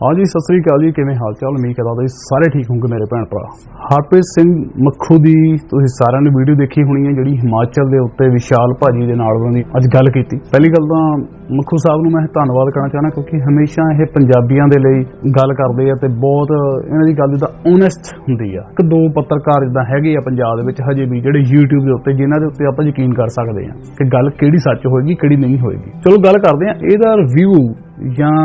ਹਾਂਜੀ ਸਤਿ ਸ੍ਰੀ ਅਕਾਲ ਜੀ, ਕਿਵੇਂ ਹਾਲ ਚਾਲ? ਉਮੀਦ ਕਰਦਾ ਤੁਸੀਂ ਸਾਰੇ ਠੀਕ ਹੋਵੋਗੇ ਮੇਰੇ ਭੈਣ ਭਰਾ। ਹਰਪ੍ਰੀਤ ਸਿੰਘ ਮੱਖੂ ਦੀ ਤੁਸੀਂ ਸਾਰਿਆਂ ਨੇ ਵੀਡੀਓ ਦੇਖੀ ਹੋਣੀ ਹੈ, ਜਿਹੜੀ ਹਿਮਾਚਲ ਦੇ ਉੱਤੇ ਵਿਸ਼ਾਲ ਭਾਜੀ ਦੇ ਨਾਲ ਉਹਨਾਂ ਦੀ ਅੱਜ ਗੱਲ ਕੀਤੀ। ਪਹਿਲੀ ਗੱਲ ਤਾਂ ਮੱਖੂ ਸਾਹਿਬ ਨੂੰ ਮੈਂ ਧੰਨਵਾਦ ਕਰਨਾ ਚਾਹਣਾ ਕਿਉਂਕਿ ਹਮੇਸ਼ਾ ਇਹ ਪੰਜਾਬੀਆਂ ਦੇ ਲਈ ਗੱਲ ਕਰਦੇ ਆ ਤੇ ਬਹੁਤ ਇਹਨਾਂ ਦੀ ਗੱਲ ਜਿੱਦਾਂ ਓਨੈਸਟ ਹੁੰਦੀ ਆ। ਇੱਕ ਦੋ ਪੱਤਰਕਾਰ ਜਿੱਦਾਂ ਹੈਗੇ ਆ ਪੰਜਾਬ ਦੇ ਵਿੱਚ, ਹਜੇ ਵੀ ਜਿਹੜੇ YouTube ਦੇ ਉੱਤੇ, ਜਿਨ੍ਹਾਂ ਦੇ ਉੱਤੇ ਆਪਾਂ ਯਕੀਨ ਕਰ ਸਕਦੇ ਆ ਕਿ ਗੱਲ ਕਿਹੜੀ ਸੱਚ ਹੋਏਗੀ, ਕਿਹੜੀ ਨਹੀਂ ਹੋਏਗੀ। ਚਲੋ ਗੱਲ ਕਰਦੇ ਆ, ਇਹਦਾ ਰਿਵਿਊ ਜਾਂ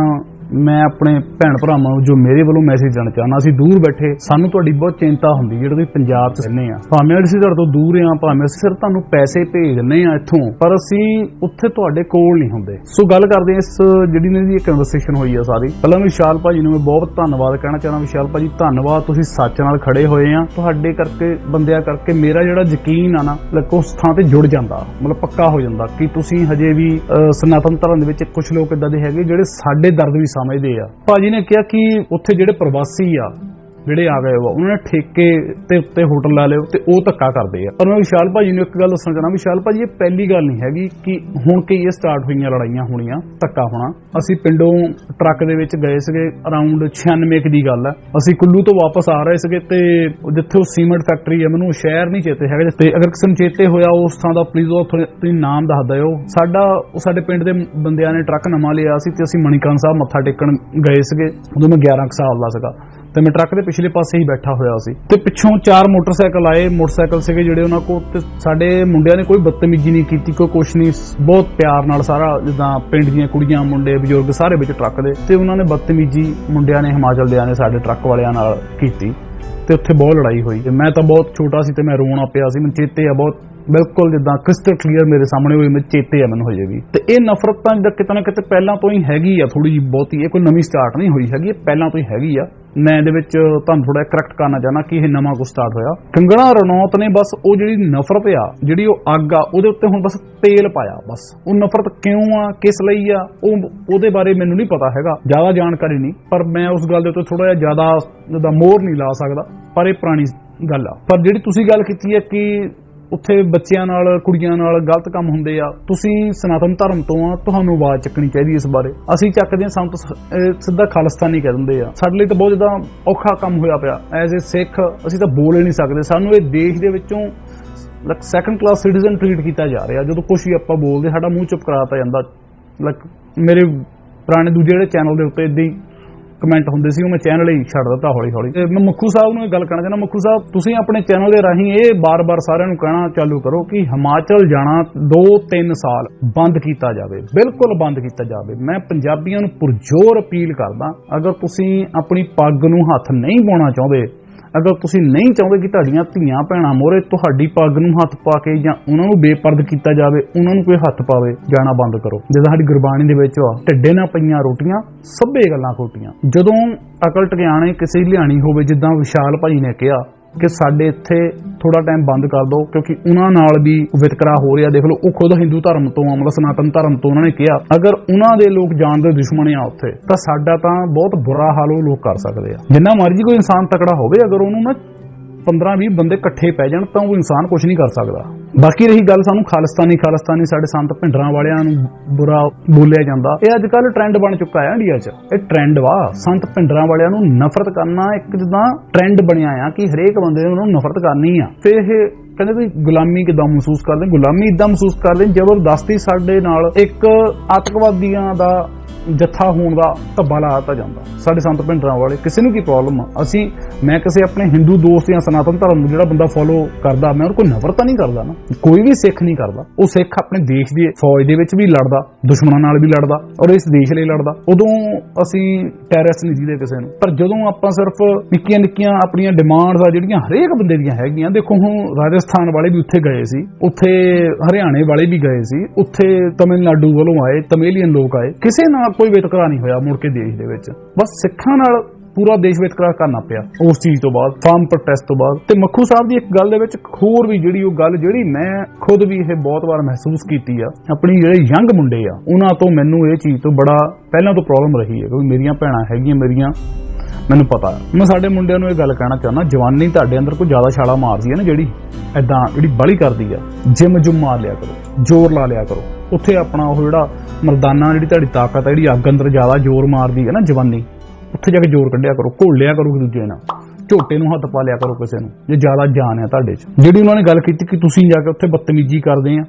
ਮੈਂ ਆਪਣੇ ਭੈਣ ਭਰਾਵਾਂ ਨੂੰ ਜੋ ਮੇਰੇ ਵੱਲੋਂ ਮੈਸੇਜ ਦੇਣਾ ਚਾਹਨਾ ਅਸੀਂ ਦੂਰ ਬੈਠੇ ਸਾਨੂੰ ਤੁਹਾਡੀ ਬਹੁਤ ਚਿੰਤਾ ਹੁੰਦੀ ਜਿਹੜੇ ਤੁਸੀਂ ਪੰਜਾਬ 'ਚ ਰਹਿੰਦੇ ਆ। ਭਾਵੇਂ ਅਸੀਂ ਤੁਹਾਡੇ ਤੋਂ ਦੂਰ ਆ ਭਾਵੇਂ ਅਸੀਂ ਸਿਰਫ ਤੁਹਾਨੂੰ ਪੈਸੇ ਭੇਜ ਦਿੰਦੇ ਆ ਇੱਥੋਂ ਪਰ ਅਸੀਂ ਉੱਥੇ ਤੁਹਾਡੇ ਕੋਲ ਨਹੀਂ ਹੁੰਦੇ। ਸੋ ਗੱਲ ਕਰਦੇ ਹਾਂ ਇਸ ਜਿਹੜੀ ਇਹਨਾਂ ਦੀ ਕਨਵਰਸੇਸ਼ਨ ਹੋਈ ਆ ਸਾਰੀ। ਪਹਿਲਾਂ ਵਿਸ਼ਾਲ ਭਾਜੀ ਨੂੰ ਮੈਂ ਬਹੁਤ ਧੰਨਵਾਦ ਕਹਿਣਾ ਚਾਹਣਾ ਵਿਸ਼ਾਲ ਭਾਜੀ ਧੰਨਵਾਦ ਤੁਸੀਂ ਸੱਚ ਨਾਲ ਖੜੇ ਹੋਏ ਆ। ਤੁਹਾਡੇ ਕਰਕੇ ਬੰਦਿਆਂ ਕਰਕੇ ਮੇਰਾ ਜਿਹੜਾ ਯਕੀਨ ਆ ਨਾ ਲੱਕ ਉਸ ਥਾਂ ਤੇ ਜੁੜ ਜਾਂਦਾ। ਮਤਲਬ ਪੱਕਾ ਹੋ ਜਾਂਦਾ ਕਿ ਤੁਸੀਂ ਹਜੇ ਵੀ ਅਹ, ਸਨਾਤਨ ਧਰਮ ਦੇ ਵਿੱਚ ਕੁਝ ਲੋਕ ਇਦਾਂ ਦੇ ਹੈਗੇ ਜਿਹੜੇ ਸਾਡੇ ਦਰਦ ਵੀ ਸਮਝਦੇ ਆ। ਭਾਜੀ ਨੇ ਕਿਹਾ ਕਿ ਉੱਥੇ ਜਿਹੜੇ ਪ੍ਰਵਾਸੀ ਆ ਜਿਹੜੇ ਆ ਗਏ ਵਾ ਉਹਨਾਂ ਨੇ ਠੇਕੇ ਤੇ ਉੱਤੇ ਹੋਟਲ ਲਾ ਲਿਓ ਤੇ ਉਹ ਧੱਕਾ ਕਰਦੇ ਆ। ਪਰ ਮੈਂ ਵਿਸ਼ਾਲ ਭਾਜੀ ਨੂੰ ਇੱਕ ਗੱਲ ਦੱਸਣਾ ਚਾਹਣਾ ਵਿਸ਼ਾਲ ਭਾਜੀ, ਇਹ ਪਹਿਲੀ ਗੱਲ ਨਹੀਂ ਹੈਗੀ ਕਿ ਹੁਣ ਕਿ ਇਹ ਸਟਾਰਟ ਹੋਈਆਂ ਲੜਾਈਆਂ ਹੋਣੀਆਂ, ਧੱਕਾ ਹੋਣਾ। ਅਸੀਂ ਪਿੰਡੋਂ ਟਰੱਕ ਦੇ ਵਿੱਚ ਗਏ ਸੀਗੇ ਅਰਾਊਂਡ 96 ਦੀ ਗੱਲ ਹੈ ਅਸੀਂ ਕੁੱਲੂ ਤੋਂ ਵਾਪਸ ਆ ਰਹੇ ਸੀਗੇ ਤੇ ਜਿੱਥੇ ਉਹ ਸੀਮੈਂਟ ਫੈਕਟਰੀ ਹੈ ਮੈਨੂੰ ਸ਼ਹਿਰ ਨਹੀਂ ਚੇਤੇ ਹੈਗਾ। ਤੇ ਅਗਰ ਕਿਸੇ ਨੂੰ ਚੇਤੇ ਹੋਇਆ ਉਸ ਥਾਂ ਦਾ ਪਲੀਜ਼ ਉਹ ਤੁਸੀਂ ਨਾਮ ਦੱਸ ਦਿਓ। ਸਾਡਾ ਸਾਡੇ ਪਿੰਡ ਦੇ ਬੰਦਿਆਂ ਨੇ ਟਰੱਕ ਨਵਾਂ ਲਿਆ ਸੀ ਤੇ ਅਸੀਂ ਮਣੀਕਰਨ ਸਾਹਿਬ ਮੱਥਾ ਟੇਕਣ ਗਏ ਸੀਗੇ। ਉਦੋਂ ਮੈਂ 11 ਸਾਲ ਦਾ ਸੀਗਾ। ਤੇ ਮੈਂ ਟਰੱਕ ਦੇ ਪਿਛਲੇ ਪਾਸੇ ਹੀ ਬੈਠਾ ਹੋਇਆ ਸੀ। ਤੇ ਪਿੱਛੋਂ ਚਾਰ ਮੋਟਰਸਾਈਕਲ ਆਏ। ਮੋਟਰਸਾਈਕਲ ਸੀਗੇ ਜਿਹੜੇ ਉਹਨਾਂ ਕੋਲ ਤੇ ਸਾਡੇ ਮੁੰਡਿਆਂ ਨੇ ਕੋਈ ਬਦਤਮੀਜ਼ੀ ਨਹੀਂ ਕੀਤੀ, ਕੋਈ ਕੁਛ ਨਹੀਂ। ਬਹੁਤ ਪਿਆਰ ਨਾਲ ਸਾਰਾ ਜਿੱਦਾਂ ਪਿੰਡ ਦੀਆਂ ਕੁੜੀਆਂ, ਮੁੰਡੇ, ਬਜ਼ੁਰਗ ਸਾਰੇ ਵਿੱਚ ਟਰੱਕ ਦੇ। ਤੇ ਉਹਨਾਂ ਨੇ ਬਦਤਮੀਜ਼ੀ ਮੁੰਡਿਆਂ ਨੇ, ਹਿਮਾਚਲ ਦਿਆਂ ਨੇ ਸਾਡੇ ਟਰੱਕ ਵਾਲਿਆਂ ਨਾਲ ਕੀਤੀ। ਤੇ ਉੱਥੇ ਬਹੁਤ ਲੜਾਈ ਹੋਈ। ਮੈਂ ਤਾਂ ਬਹੁਤ ਛੋਟਾ ਸੀ ਤੇ ਮੈਂ ਰੋਣਾ ਪਿਆ ਸੀ। ਮੈਨੂੰ ਚੇਤੇ ਆ ਬਹੁਤ, ਬਿਲਕੁਲ ਜਿੱਦਾਂ ਕ੍ਰਿਸਟਲ ਕਲੀਅਰ ਮੇਰੇ ਸਾਹਮਣੇ ਹੋਈ। ਮੈਨੂੰ ਚੇਤੇ ਆ ਮੈਨੂੰ ਹਜੇ ਵੀ। ਤੇ ਇਹ ਨਫ਼ਰਤ ਤਾਂ ਜਿੱਦਾਂ ਕਿਤੇ ਨਾ ਕਿਤੇ ਪਹਿਲਾਂ ਤੋਂ ਹੀ ਹੈਗੀ ਆ। ਥੋੜੀ ਜਿਹੀ ਬਹੁਤੀ, ਇਹ ਕੋਈ ਨਵੀਂ ਸਟਾਰਟ ਨਹੀਂ ਹੋਈ ਹੈਗੀ। ਪਹਿਲਾਂ ਤੋਂ ਹੀ ਹੈਗੀ ਆ। ਮੈਂ ਇਹਦੇ ਵਿੱਚ ਤੁਹਾਨੂੰ ਥੋੜਾ ਕਰੈਕਟ ਕਰਨਾ ਚਾਹਨਾ ਕਿ ਇਹ ਨਵਾਂ ਕੁਝ ਸਟਾਰਟ ਹੋਇਆ। ਕੰਗਣਾ ਰਣੌਤ ਨੇ ਬਸ ਉਹ ਜਿਹੜੀ ਨਫ਼ਰਤ ਆ, ਜਿਹੜੀ ਉਹ ਅੱਗ ਆ, ਉਹਦੇ ਉੱਤੇ ਹੁਣ ਬਸ ਤੇਲ ਪਾਇਆ। ਬਸ ਉਹ ਨਫ਼ਰਤ ਕਿਉਂ ਆ, ਕਿਸ ਲਈ ਆ, ਉਹ ਉਹਦੇ ਬਾਰੇ ਮੈਨੂੰ ਨਹੀਂ ਪਤਾ ਹੈਗਾ, ਜ਼ਿਆਦਾ ਜਾਣਕਾਰੀ ਨਹੀਂ। ਪਰ ਮੈਂ ਉਸ ਗੱਲ ਦੇ ਉੱਤੇ ਥੋੜਾ ਜਿਹਾ ਜ਼ਿਆਦਾ ਜਿੱਦਾਂ ਮੋਹਰ ਨਹੀਂ ਲਾ ਸਕਦਾ, ਪਰ ਇਹ ਪੁਰਾਣੀ ਗੱਲ ਆ। ਪਰ ਜਿਹੜੀ ਤੁਸੀਂ ਗੱਲ ਕੀਤੀ ਹੈ ਕਿ ਉੱਥੇ ਬੱਚਿਆਂ ਨਾਲ, ਕੁੜੀਆਂ ਨਾਲ ਗਲਤ ਕੰਮ ਹੁੰਦੇ ਆ, ਤੁਸੀਂ ਸਨਾਤਨ ਧਰਮ ਤੋਂ ਆ, ਤੁਹਾਨੂੰ ਆਵਾਜ਼ ਚੱਕਣੀ ਚਾਹੀਦੀ ਇਸ ਬਾਰੇ। ਅਸੀਂ ਚੱਕਦੇ ਹਾਂ ਸੰਤ ਸਿੱਧਾ ਖਾਲਿਸਤਾਨੀ ਕਹਿ ਦਿੰਦੇ ਆ। ਸਾਡੇ ਲਈ ਤਾਂ ਬਹੁਤ ਜ਼ਿਆਦਾ ਔਖਾ ਕੰਮ ਹੋਇਆ ਪਿਆ। ਐਜ਼ ਅ ਸਿੱਖ, ਅਸੀਂ ਤਾਂ ਬੋਲ ਹੀ ਨਹੀਂ ਸਕਦੇ। ਸਾਨੂੰ ਇਹ ਦੇਸ਼ ਦੇ ਵਿੱਚੋਂ like second class citizen treat ਕੀਤਾ ਜਾ ਰਿਹਾ। ਜਦੋਂ ਕੁਝ ਵੀ ਆਪਾਂ ਬੋਲਦੇ, ਸਾਡਾ ਮੂੰਹ ਚੁੱਪ ਕਰਾਤਾ ਜਾਂਦਾ। ਲਾਈਕ ਮੇਰੇ ਪੁਰਾਣੇ ਦੂਜੇ ਜਿਹੜੇ ਚੈਨਲ ਦੇ ਉੱਤੇ ਇਦਾਂ ਹੀ ਕਮੈਂਟ ਹੁੰਦੇ ਸੀ, ਉਹ ਮੈਂ ਚੈਨਲ ਹੀ ਛੱਡ ਦਿੱਤਾ ਹੌਲੀ ਹੌਲੀ ਤੇ ਮੈਂ ਮੁੱਖੂ ਸਾਹਿਬ ਨੂੰ ਇਹ ਗੱਲ ਕਹਿਣਾ ਚਾਹੁੰਦਾ, ਮੁੱਖੂ ਸਾਹਿਬ, ਤੁਸੀਂ ਆਪਣੇ ਚੈਨਲ ਦੇ ਰਾਹੀਂ ਇਹ ਬਾਰ-ਬਾਰ ਸਾਰਿਆਂ ਨੂੰ ਕਹਿਣਾ ਚਾਲੂ ਕਰੋ ਕਿ ਹਿਮਾਚਲ ਜਾਣਾ 2-3 ਸਾਲ ਬੰਦ ਕੀਤਾ ਜਾਵੇ, ਬਿਲਕੁਲ ਬੰਦ ਕੀਤਾ ਜਾਵੇ। ਮੈਂ ਪੰਜਾਬੀਆਂ ਨੂੰ ਪੁਰਜੋਰ ਅਪੀਲ ਕਰਦਾ, ਅਗਰ ਤੁਸੀਂ ਆਪਣੀ ਪੱਗ ਨੂੰ ਹੱਥ ਨਹੀਂ ਪਾਉਣਾ ਚਾਹੁੰਦੇ ਅਗਰ ਤੁਸੀਂ ਨਹੀਂ ਚਾਹੁੰਦੇ ਕਿ ਤੁਹਾਡੀਆਂ ਧੀਆਂ ਭੈਣਾਂ ਮੋਰੇ ਤੁਹਾਡੀ ਪੱਗ ਨੂੰ ਹੱਥ ਪਾ ਕੇ ਜਾਂ ਉਹਨਾਂ ਨੂੰ ਬੇਪਰਦ ਕੀਤਾ ਜਾਵੇ, ਉਹਨਾਂ ਨੂੰ ਕੋਈ ਹੱਥ ਪਾਵੇ, ਜਾਣਾ ਬੰਦ ਕਰੋ। ਜਿੱਦਾਂ ਸਾਡੀ ਗੁਰਬਾਣੀ ਦੇ ਵਿੱਚ ਆ ਢਿੱਡੇ ਨਾਲ ਪਈਆਂ ਰੋਟੀਆਂ, ਸਭੇ ਗੱਲਾਂ ਖੋਟੀਆਂ। ਜਦੋਂ ਅਕਲ ਟਿਕਾਣੇ ਕਿਸੇ ਦੀ ਲਿਆਣੀ ਹੋਵੇ, ਜਿੱਦਾਂ ਵਿਸ਼ਾਲ ਭਾਈ ਨੇ ਕਿਹਾ ਕਿ ਸਾਡੇ ਇੱਥੇ ਥੋੜਾ ਟਾਈਮ ਬੰਦ ਕਰ ਦਿਓ, ਕਿਉਂਕਿ ਉਹਨਾਂ ਨਾਲ ਵੀ ਵਿਤਕਰਾ ਹੋ ਰਿਹਾ। ਦੇਖ ਲਓ, ਉਹ ਖੁਦ ਹਿੰਦੂ ਧਰਮ ਤੋਂ ਆ, ਮਤਲਬ ਸਨਾਤਨ ਧਰਮ ਤੋਂ ਉਹਨਾਂ ਨੇ ਕਿਹਾ। ਅਗਰ ਉਹਨਾਂ ਦੇ ਲੋਕ ਜਾਣ ਦੇ ਦੁਸ਼ਮਣ ਆ ਉੱਥੇ, ਤਾਂ ਸਾਡਾ ਤਾਂ ਬਹੁਤ ਬੁਰਾ ਹਾਲ ਉਹ ਲੋਕ ਕਰ ਸਕਦੇ ਆ। ਜਿੰਨਾ ਮਰਜ਼ੀ ਕੋਈ ਇਨਸਾਨ ਤਕੜਾ ਹੋਵੇ, ਅਗਰ ਉਹਨੂੰ ਨਾ 15-20 ਬੰਦੇ ਇਕੱਠੇ ਪੈ ਜਾਣ ਤਾਂ ਉਹ ਇਨਸਾਨ ਕੁਝ ਨਹੀਂ ਕਰ ਸਕਦਾ। ਬਾਕੀ ਰਹੀ ਗੱਲ ਸਾਨੂੰ ਖਾਲਿਸਤਾਨੀ ਖਾਲਿਸਤਾਨੀ ਸਾਡੇ ਸੰਤ ਭਿੰਡਰਾਂ ਵਾਲਿਆਂ ਨੂੰ ਬੁਰਾ ਬੋਲਿਆ ਜਾਂਦਾ। ਇਹ ਅੱਜ ਕੱਲ ਟ੍ਰੈਂਡ ਬਣ ਚੁੱਕਾ ਹੈ ਇੰਡੀਆ 'ਚ। ਇਹ ਟ੍ਰੈਂਡ ਵਾ। ਸੰਤ ਭਿੰਡਰਾਂ ਵਾਲਿਆਂ ਨੂੰ ਨਫ਼ਰਤ ਕਰਨਾ ਇੱਕ ਜਿੱਦਾਂ ਟ੍ਰੈਂਡ ਬਣਿਆ ਆ ਕਿ ਹਰੇਕ ਬੰਦੇ ਨੂੰ ਉਹਨੂੰ ਨਫ਼ਰਤ ਕਰਨੀ ਆ। ਫਿਰ ਇਹ ਕਹਿੰਦੇ ਵੀ ਗੁਲਾਮੀ ਕਿਦਾਂ ਮਹਿਸੂਸ ਕਰਦੇ ਗੁਲਾਮੀ ਇਦਾਂ ਮਹਿਸੂਸ ਕਰਦੇ ਜ਼ਬਰਦਸਤੀ ਸਾਡੇ ਨਾਲ ਇੱਕ ਆਤੰਕਵਾਦੀਆਂ ਦਾ ਜੱਥਾ ਹੋਣ ਦਾ ਧੱਬਾ ਲਾ ਦਿੱਤਾ ਜਾਂਦਾ। ਸਾਡੇ ਸੰਤ ਭਿੰਡਰਾਂ ਵਾਲੇ, ਕਿਸੇ ਨੂੰ ਕੀ ਪ੍ਰੋਬਲਮ ਆ? ਅਸੀਂ, ਮੈਂ ਕਿਸੇ ਆਪਣੇ ਹਿੰਦੂ ਦੋਸਤ ਜਾਂ ਸਨਾਤਨ ਧਰਮ ਨੂੰ ਜਿਹੜਾ ਬੰਦਾ ਫੋਲੋ ਕਰਦਾ, ਮੈਂ ਉਹਨੂੰ ਕੋਈ ਨਫ਼ਰਤ ਤਾਂ ਨਹੀਂ ਕਰਦਾ ਨਾ। ਕੋਈ ਵੀ ਸਿੱਖ ਨਹੀਂ ਕਰਦਾ। ਉਹ ਸਿੱਖ ਆਪਣੇ ਦੇਸ਼ ਦੀ ਫੌਜ ਦੇ ਵਿੱਚ ਵੀ ਲੜਦਾ, ਦੁਸ਼ਮਣਾਂ ਨਾਲ ਵੀ ਲੜਦਾ ਔਰ ਇਸ ਦੇਸ਼ ਲਈ ਲੜਦਾ। ਉਦੋਂ ਅਸੀਂ ਟੈਰਰਿਸਟ ਨਹੀਂ ਜੀਦੇ ਕਿਸੇ ਨੂੰ। ਪਰ ਜਦੋਂ ਆਪਾਂ ਸਿਰਫ ਨਿੱਕੀਆਂ ਨਿੱਕੀਆਂ ਆਪਣੀਆਂ ਡਿਮਾਂਡਸ ਆ, ਜਿਹੜੀਆਂ ਹਰੇਕ ਬੰਦੇ ਦੀਆਂ ਹੈਗੀਆਂ, ਦੇਖੋ ਹੁਣ ਰਾਜਸਥਾਨ ਵਾਲੇ ਵੀ ਉੱਥੇ ਗਏ ਸੀ, ਉੱਥੇ ਹਰਿਆਣੇ ਵਾਲੇ ਵੀ ਗਏ ਸੀ, ਉੱਥੇ ਤਮਿਲਨਾਡੂ ਵੱਲੋਂ ਆਏ, ਤਮੇਲੀਅਨ ਲੋਕ ਆਏ। ਕਿਸੇ ਨਾਲ ਕੋਈ ਵਿਤਕਰਾ ਨਹੀਂ ਹੋਇਆ ਮੁੜ ਕੇ ਦੇਸ਼ ਦੇ ਵਿੱਚ। ਬਸ ਸਿੱਖਾਂ ਨਾਲ ਪੂਰਾ ਦੇਸ਼ ਵਿਤਕਰਾ ਕਰਨਾ ਪਿਆ। ਉਸ ਚੀਜ਼ ਤੋਂ ਬਾਅਦ ਫਾਰਮ ਪ੍ਰੋਟੈਸਟ ਤੋਂ ਬਾਅਦ। ਤੇ ਮੱਖੂ ਸਾਹਿਬ ਦੀ ਇੱਕ ਗੱਲ ਦੇ ਵਿੱਚ ਹੋਰ ਵੀ ਜਿਹੜੀ ਉਹ ਗੱਲ ਜਿਹੜੀ ਮੈਂ ਖੁਦ ਵੀ ਇਹ ਬਹੁਤ ਵਾਰ ਮਹਿਸੂਸ ਕੀਤੀ ਆ, ਆਪਣੀ ਜਿਹੜੇ ਯੰਗ ਮੁੰਡੇ ਆ, ਉਹਨਾਂ ਤੋਂ ਮੈਨੂੰ ਇਹ ਚੀਜ਼ ਤੋਂ ਬੜਾ ਪਹਿਲਾਂ ਤੋਂ ਪ੍ਰੋਬਲਮ ਰਹੀ ਹੈ ਕਿਉਂਕਿ ਮੇਰੀਆਂ ਭੈਣਾਂ ਹੈਗੀਆਂ ਮੇਰੀਆਂ, ਮੈਨੂੰ ਪਤਾ ਮੈਂ ਸਾਡੇ ਮੁੰਡਿਆਂ ਨੂੰ ਇਹ ਗੱਲ ਕਹਿਣਾ ਚਾਹੁੰਦਾ, ਜਵਾਨੀ ਤੁਹਾਡੇ ਅੰਦਰ ਕੋਈ ਜ਼ਿਆਦਾ ਛਾਲਾ ਮਾਰਦੀ ਹੈ ਨਾ ਜਿਹੜੀ ਐਦਾਂ ਜਿਹੜੀ ਬਲੀ ਕਰਦੀ ਆ ਜਿਮ ਜੁਮ ਮਾਰ ਲਿਆ ਕਰੋ, ਜ਼ੋਰ ਲਾ ਲਿਆ ਕਰੋ। ਉੱਥੇ ਆਪਣਾ ਉਹ ਜਿਹੜਾ ਮਰਦਾਨਾ ਜਿਹੜੀ ਤੁਹਾਡੀ ਤਾਕਤ ਹੈ ਜਿਹੜੀ ਅੱਗ ਅੰਦਰ ਜ਼ਿਆਦਾ ਜ਼ੋਰ ਮਾਰਦੀ ਹੈ ਨਾ ਜਵਾਨੀ, ਉੱਥੇ ਜਾ ਕੇ ਜ਼ੋਰ ਕੱਢਿਆ ਕਰੋ, ਘੋਲ ਲਿਆ ਕਰੋ ਇੱਕ ਦੂਜੇ ਨਾਲ, ਝੋਟੇ ਨੂੰ ਹੱਥ ਪਾ ਲਿਆ ਕਰੋ ਕਿਸੇ ਨੂੰ, ਜੇ ਜ਼ਿਆਦਾ ਜਾਨ ਹੈ ਤੁਹਾਡੇ 'ਚ। ਜਿਹੜੀ ਉਹਨਾਂ ਨੇ ਗੱਲ ਕੀਤੀ ਕਿ ਤੁਸੀਂ ਜਾ ਕੇ ਉੱਥੇ ਬਦਤਮੀਜ਼ੀ ਕਰਦੇ ਆ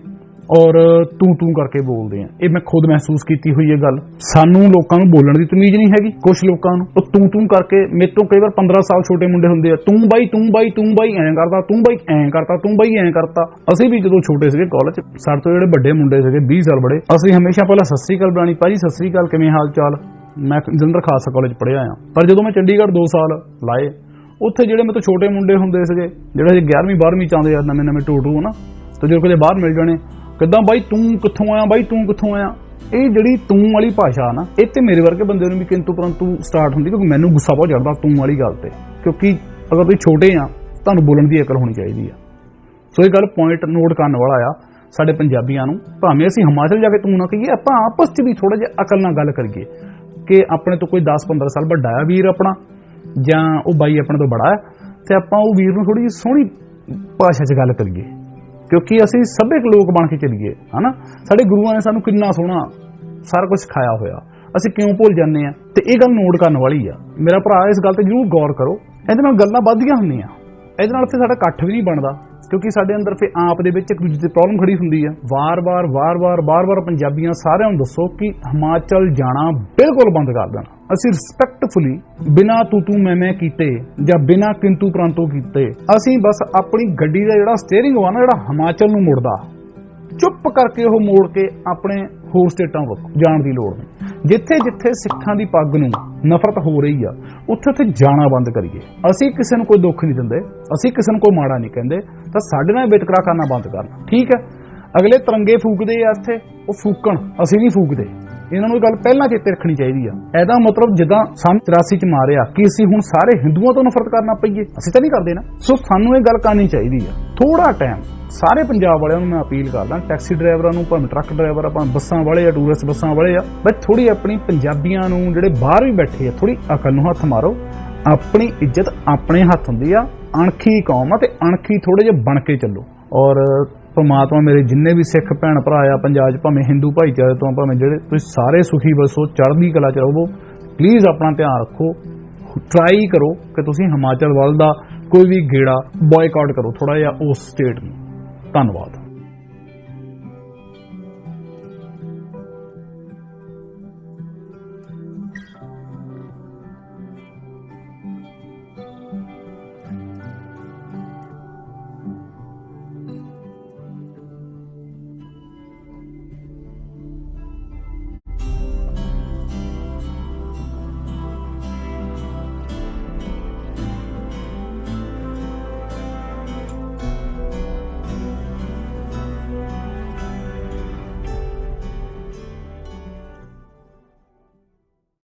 ਔਰ ਤੂੰ ਤੂੰ ਕਰਕੇ ਬੋਲਦੇ ਆ। ਇਹ ਮੈਂ ਖੁਦ ਮਹਿਸੂਸ ਕੀਤੀ ਹੋਈ ਹੈ ਗੱਲ। ਸਾਨੂੰ ਲੋਕਾਂ ਨੂੰ ਬੋਲਣ ਦੀ ਤਮੀਜ਼ ਨਹੀਂ ਹੈਗੀ ਕੁਝ ਲੋਕਾਂ ਨੂੰ। ਉਹ ਤੂੰ ਤੂੰ ਕਰਕੇ, ਮੇਰੇ ਤੋਂ ਕਈ ਵਾਰ 15 ਸਾਲ ਛੋਟੇ ਮੁੰਡੇ ਹੁੰਦੇ ਆ, ਤੂੰ ਬਾਈ ਤੂੰ ਬਾਈ ਤੂੰ ਬਾਈ, ਐਂ ਕਰਦਾ, ਤੂੰ ਬਾਈ, ਐਂ ਕਰਤਾ ਤੂੰ ਬਾਈ, ਐਂ ਕਰਤਾ ਅਸੀਂ ਵੀ ਜਦੋਂ ਛੋਟੇ ਸੀਗੇ ਕਾਲਜ ਸਾਡੇ ਤੋਂ ਜਿਹੜੇ ਵੱਡੇ ਮੁੰਡੇ ਸੀਗੇ 20 ਸਾਲ ਬੜੇ, ਅਸੀਂ ਹਮੇਸ਼ਾ ਪਹਿਲਾਂ ਸਤਿ ਸ੍ਰੀ ਅਕਾਲ ਬੁਲਾਣੀ ਭਾਜੀ, ਸਤਿ ਸ੍ਰੀ ਅਕਾਲ, ਕਿਵੇਂ ਹਾਲ ਚਾਲ? ਮੈਂ ਜਲੰਧਰ ਖਾਲਸਾ ਕਾਲਜ ਪੜ੍ਹਿਆ ਆ। ਪਰ ਜਦੋਂ ਮੈਂ ਚੰਡੀਗੜ੍ਹ 2 ਸਾਲ ਲਾਏ, ਉੱਥੇ ਜਿਹੜੇ ਮੇਰੇ ਤੋਂ ਛੋਟੇ ਮੁੰਡੇ ਹੁੰਦੇ ਸੀਗੇ, ਜਿਹੜੇ ਹਜੇ 11ਵੀਂ 12ਵੀਂ ਚ ਆਉਂਦੇ ਆ ਨਵੇਂ ਨਵੇਂ ਟੋਟੂ, ਹਨਾ? ਤੇ ਜਦੋਂ ਕਦੇ ਬਾਹਰ ਮਿਲ ਜਾਣੇ ਕਿੱਦਾਂ ਬਾਈ ਤੂੰ ਕਿੱਥੋਂ ਆਇਆ, ਬਾਈ ਤੂੰ ਕਿੱਥੋਂ ਆਇਆ? ਇਹ ਜਿਹੜੀ ਤੂੰ ਵਾਲੀ ਭਾਸ਼ਾ ਨਾ, ਇਹ ਤੇ ਮੇਰੇ ਵਰਗੇ ਬੰਦੇ ਨੂੰ ਵੀ ਕਿੰਤੂ ਪਰੰਤੂ ਸਟਾਰਟ ਹੁੰਦੀ, ਕਿਉਂਕਿ ਮੈਨੂੰ ਗੁੱਸਾ ਬਹੁਤ ਚੜਦਾ ਤੂੰ ਵਾਲੀ ਗੱਲ ਤੇ। ਕਿਉਂਕਿ ਅਗਰ ਤੁਸੀਂ ਛੋਟੇ ਆ, ਤੁਹਾਨੂੰ ਬੋਲਣ ਦੀ ਅਕਲ ਹੋਣੀ ਚਾਹੀਦੀ ਆ। ਸੋ ਇਹ ਗੱਲ ਪੁਆਇੰਟ ਨੋਟ ਕਰਨ ਵਾਲਾ ਆ, ਸਾਡੇ ਪੰਜਾਬੀਆਂ ਨੂੰ। ਭਾਵੇਂ ਅਸੀਂ ਹਿਮਾਚਲ ਜਾ ਕੇ ਤੂੰ ਨਾ ਕਹੀਏ, ਆਪਾਂ ਆਪਸ 'ਚ ਵੀ ਥੋੜਾ ਜਿਹਾ ਅਕਲ ਨਾਲ ਗੱਲ ਕਰੀਏ ਕਿ ਆਪਣੇ ਤੋਂ ਕੋਈ 10-15 ਸਾਲ ਵੱਡਾ ਆ ਵੀਰ ਆਪਣਾ, ਜਾਂ ਉਹ ਬਾਈ ਆਪਣੇ ਤੋਂ ਬੜਾ ਹੈ ਤੇ ਆਪਾਂ ਉਹ ਵੀਰ ਨੂੰ ਥੋੜੀ ਜਿਹੀ ਸੋਹਣੀ ਭਾਸ਼ਾ 'ਚ ਗੱਲ ਕਰੀਏ। ਕਿਉਂਕਿ ਅਸੀਂ ਸਭਿਅਕ ਲੋਕ ਬਣ ਕੇ ਚੱਲੀਏ, ਹਨਾ? ਸਾਡੇ ਗੁਰੂਆਂ ਨੇ ਸਾਨੂੰ ਕਿੰਨਾ ਸੋਹਣਾ ਸਾਰਾ ਕੁਝ ਸਿਖਾਇਆ ਹੋਇਆ। ਅਸੀਂ ਕਿਉਂ ਭੁੱਲ ਜਾਂਦੇ ਆ ਤੇ ਇਹ ਗੱਲ ਨੋਟ ਕਰਨ ਵਾਲੀ ਆ। ਮੇਰਾ ਭਰਾ ਇਸ ਗੱਲ ਤੇ ਜ਼ਰੂਰ ਗੌਰ ਕਰੋ। ਇਹਦੇ ਨਾਲ ਗੱਲਾਂ ਵੱਧਦੀਆਂ ਹੁੰਦੀਆਂ। ਇਹਦੇ ਨਾਲ ਫਿਰ ਸਾਡਾ ਇਕੱਠ ਵੀ ਨਹੀਂ ਬਣਦਾ। ਕਿਉਂਕਿ ਸਾਡੇ ਅੰਦਰ ਫਿਰ ਆਪ ਦੇ ਵਿੱਚ ਇੱਕ ਦੂਜੇ 'ਤੇ ਪ੍ਰੋਬਲਮ ਖੜੀ ਹੁੰਦੀ ਆ। ਵਾਰ-ਵਾਰ ਵਾਰ-ਵਾਰ ਵਾਰ-ਵਾਰ ਪੰਜਾਬੀਆਂ ਸਾਰਿਆਂ ਨੂੰ ਦੱਸੋ ਕਿ ਹਿਮਾਚਲ ਜਾਣਾ ਬਿਲਕੁਲ ਬੰਦ ਕਰ ਦੇਣਾ। ਅਸੀਂ ਰਿਸਪੈਕਟਫੁਲੀ ਬਿਨਾ ਤੂੰ ਤੂੰ ਮੈਂ ਮੈਂ ਕੀਤੇ ਜਾਂ ਬਿਨਾ ਕਿੰਤੂ ਪ੍ਰੰਤੂ ਕੀਤੇ, ਅਸੀਂ ਬਸ ਆਪਣੀ ਗੱਡੀ ਦਾ ਜਿਹੜਾ ਸਟੀਅਰਿੰਗ ਵਾ ਨਾ, ਜਿਹੜਾ ਹਿਮਾਚਲ ਨੂੰ ਮੁੜਦਾ, ਚੁੱਪ ਕਰਕੇ ਉਹ ਮੋੜ ਕੇ ਆਪਣੇ ਹੋਰ ਸਟੇਟਾਂ ਵੱਲ ਜਾਣ ਦੀ ਲੋੜ ਨਹੀਂ। ਜਿੱਥੇ ਜਿੱਥੇ ਸਿੱਖਾਂ ਦੀ ਪੱਗ ਨੂੰ ਨਫ਼ਰਤ ਹੋ ਰਹੀ ਆ, ਉੱਥੇ ਉੱਥੇ ਜਾਣਾ ਬੰਦ ਕਰੀਏ। ਅਸੀਂ ਕਿਸੇ ਨੂੰ ਕੋਈ ਦੁੱਖ ਨਹੀਂ ਦਿੰਦੇ, ਅਸੀਂ ਕਿਸੇ ਨੂੰ ਕੋਈ ਮਾੜਾ ਨਹੀਂ ਕਹਿੰਦੇ, ਤਾਂ ਸਾਡੇ ਨਾਲ ਵਿਤਕਰਾ ਕਰਨਾ ਬੰਦ ਕਰਨਾ, ਠੀਕ ਹੈ? ਅਗਲੇ ਤਿਰੰਗੇ ਫੂਕਦੇ ਆ ਇੱਥੇ, ਉਹ ਫੂਕਣ, ਅਸੀਂ ਨਹੀਂ ਫੂਕਦੇ। ਇਹਨਾਂ ਨੂੰ ਇਹ ਗੱਲ ਪਹਿਲਾਂ ਚੇਤੇ ਰੱਖਣੀ ਚਾਹੀਦੀ ਆ। ਇਹਦਾ ਮਤਲਬ ਜਿੱਦਾਂ ਸਨ 83 ਚ ਮਾਰਿਆ ਕਿ ਅਸੀਂ ਹੁਣ ਸਾਰੇ ਹਿੰਦੂਆਂ ਤੋਂ ਨਫ਼ਰਤ ਕਰਨਾ ਪਈਏ, ਅਸੀਂ ਤਾਂ ਨਹੀਂ ਕਰਦੇ ਨਾ। ਸੋ ਸਾਨੂੰ ਇਹ ਗੱਲ ਕਰਨੀ ਚਾਹੀਦੀ ਆ। ਥੋੜਾ ਟਾਈਮ, ਸਾਰੇ ਪੰਜਾਬ ਵਾਲਿਆਂ ਨੂੰ ਮੈਂ ਅਪੀਲ ਕਰਦਾ, ਟੈਕਸੀ ਡਰਾਈਵਰਾਂ ਨੂੰ, ਭਾਵੇਂ ਟਰੱਕ ਡਰਾਈਵਰ ਆ, ਭਾਵੇਂ ਬੱਸਾਂ ਵਾਲੇ ਆ ਟੂਰਿਸਟ ਬੱਸਾਂ ਵਾਲੇ ਆ, ਬਸ ਥੋੜੀ ਆਪਣੀ ਪੰਜਾਬੀਆਂ ਨੂੰ ਜਿਹੜੇ ਬਾਹਰ ਵੀ ਬੈਠੇ ਆ ਥੋੜੀ ਅਕਲ ਨੂੰ ਹੱਥ ਮਾਰੋ। ਆਪਣੀ ਇੱਜ਼ਤ ਆਪਣੇ ਹੱਥ ਹੁੰਦੀ ਆ, ਅਣਖੀ ਕੌਮ ਆ ਤੇ ਅਣਖੀ ਥੋੜੇ ਜਿਹਾ ਬਣ ਕੇ ਚੱਲੋ। ਔਰ ਪਰਮਾਤਮਾ ਮੇਰੇ ਜਿੰਨੇ ਵੀ ਸਿੱਖ ਭੈਣ ਭਰਾ ਆ, ਪੰਜਾਬ 'ਚ ਭਾਵੇਂ ਹਿੰਦੂ ਭਾਈਚਾਰੇ ਤੋਂ ਭਾਵੇਂ ਜਿਹੜੇ ਤੁਸੀਂ ਸਾਰੇ ਸੁਖੀ ਬਸੋ, ਚੜ੍ਹਦੀ ਕਲਾ 'ਚ ਰਹੋ ਪਲੀਜ਼ ਆਪਣਾ ਧਿਆਨ ਰੱਖੋ ਟਰਾਈ ਕਰੋ ਕਿ ਤੁਸੀਂ ਹਿਮਾਚਲ ਵੱਲ ਦਾ ਕੋਈ ਵੀ ਗੇੜਾ ਬਾਇਕਾਟ ਕਰੋ ਥੋੜਾ ਜਿਹਾ ਉਸ ਸਟੇਟ ਨੂੰ। ਧੰਨਵਾਦ।